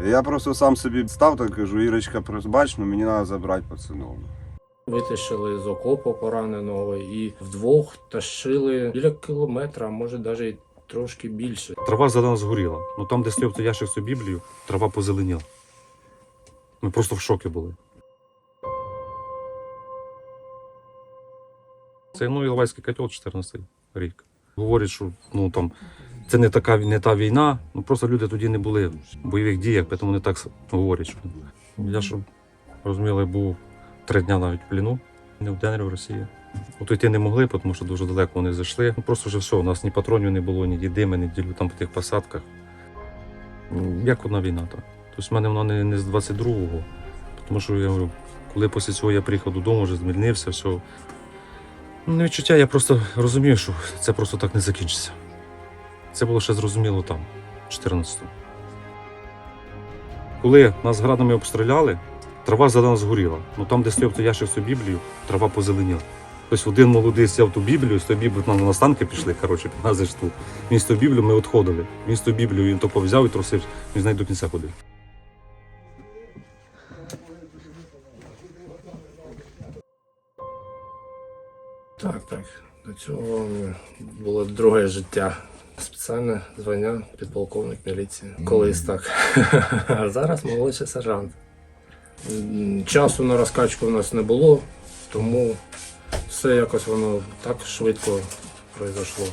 Я просто сам собі став так кажу, Ірочка, бач, ну мені треба забрати пацанов. Витащили з окопу пораненого і вдвох тащили біля кілометра, може навіть трошки більше. Трава за нас згоріла. Ну там, де стояв той ящик з цією Біблією, трава позеленіла. Ми просто в шокі були. Це ну, Іловайський котел 14 рік. Говорять, що ну там це не така не та війна. Ну просто люди тоді не були в бойових діях, тому вони так говорять. Я щоб розуміли, був три дня навіть в пліну, не в Денері в Росії. От йти не могли, тому що дуже далеко вони зайшли. Ну просто вже все, у нас ні патронів не було, ні дідими, ні ділю там по тих посадках. Як одна війна так. Тобто в мене вона не, не з 22-го. Тому що я говорю, коли після цього я приїхав додому, вже змінився, все. Ну, не відчуття, я просто розумію, що це просто так не закінчиться. Це було ще зрозуміло там, 14-му. Коли нас градами обстріляли, трава за нас згоріла. Ну там, де стояв той ящик з цією Біблією, трава позеленіла. Тобто один молодий сяв ту Біблію, з тою Біблією нам на станки пішли, коротше, 15 штук. Він Біблією ми відходили. Тою Біблією він тако взяв і трусив, він з нею до кінця ходив. Так, так. До цього було друге життя. Спеціальне звання підполковник міліції. Колись так. А зараз молодший сержант. Часу на розкачку в нас не було, тому все якось воно так швидко пройшло.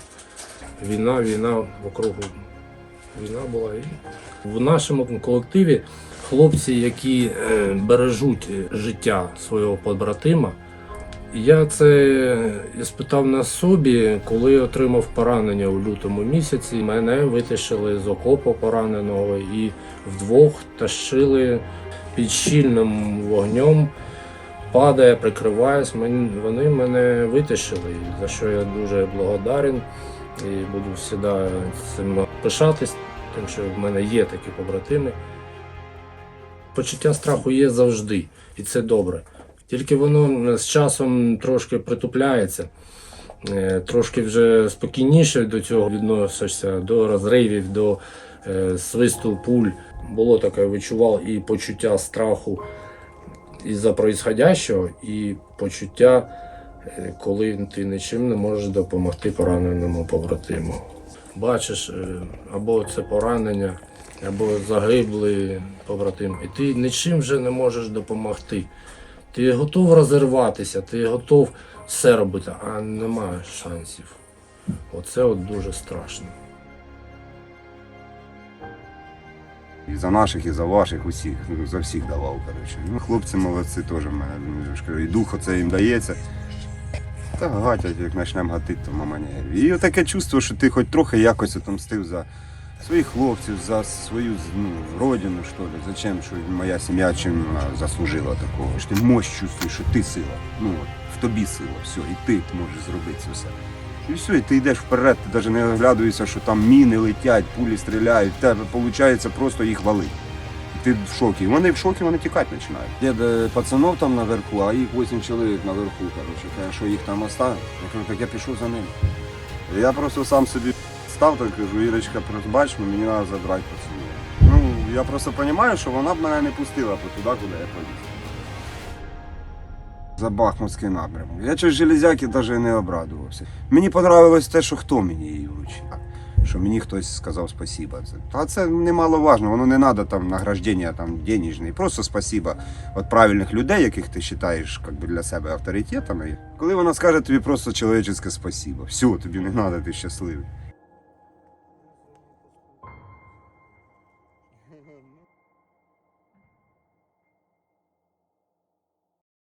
Війна, війна в округу. Війна була і в нашому колективі хлопці, які е, бережуть життя свого побратима. Я це спитав на собі, коли отримав поранення у лютому місяці. Мене витащили з окопу пораненого і вдвох тащили під щільним вогнем. Падає, прикриваюсь, вони мене витащили, за що я дуже благодарен і буду завжди цим пишатись, тим, що в мене є такі побратими. Почуття страху є завжди, і це добре. Тільки воно з часом трошки притупляється, е, трошки вже спокійніше до цього відносишся, до розривів, до е, свисту пуль. Було таке, відчував і почуття страху із-за происходящого, і почуття, е, коли ти нічим не можеш допомогти пораненому побратиму. Бачиш, або це поранення, або загиблий побратим, і ти нічим вже не можеш допомогти. Ти готов розірватися, ти готов все робити, а немає шансів. Оце от дуже страшно. І за наших, і за ваших, усіх, за всіх давав, коротше. Ну, хлопці молодці теж мене. ну, І дух оце їм дається. Та гатять, як почнемо гатити, то мама не. І таке чувство, що ти хоч трохи якось отомстив за своїх хлопців, за свою ну, родину, що ли. Зачем, що моя сім'я чим заслужила такого. Що ти мощь чувствуєш, що ти сила. Ну, от, в тобі сила, все, і ти можеш зробити це все. І все, і ти йдеш вперед, ти навіть не оглядуєшся, що там міни летять, пулі стріляють, тебе виходить просто їх валить. Ти в шокі. Вони в шокі, вони тікати починають. Є е, пацанов там наверху, а їх 8 чоловік наверху. Коротше, що їх там оставив. Я кажу, так я пішов за ними. Я просто сам собі став так кажу, Ірочка, бач, ну, мені треба забрати пацанів. Ну, я просто розумію, що вона б мене не пустила туди, куди я поліз. За Бахмутський напрямок. Я через железяки навіть не обрадувався. Мені понравилось те, що хто мені її вручив. Що мені хтось сказав спасіба. Та це немаловажно, воно не треба там награждення там денежне. Просто спасіба від правильних людей, яких ти вважаєш би, для себе авторитетами. Коли вона скаже тобі просто чоловічське спасіба. Все, тобі не треба, ти щасливий. Um,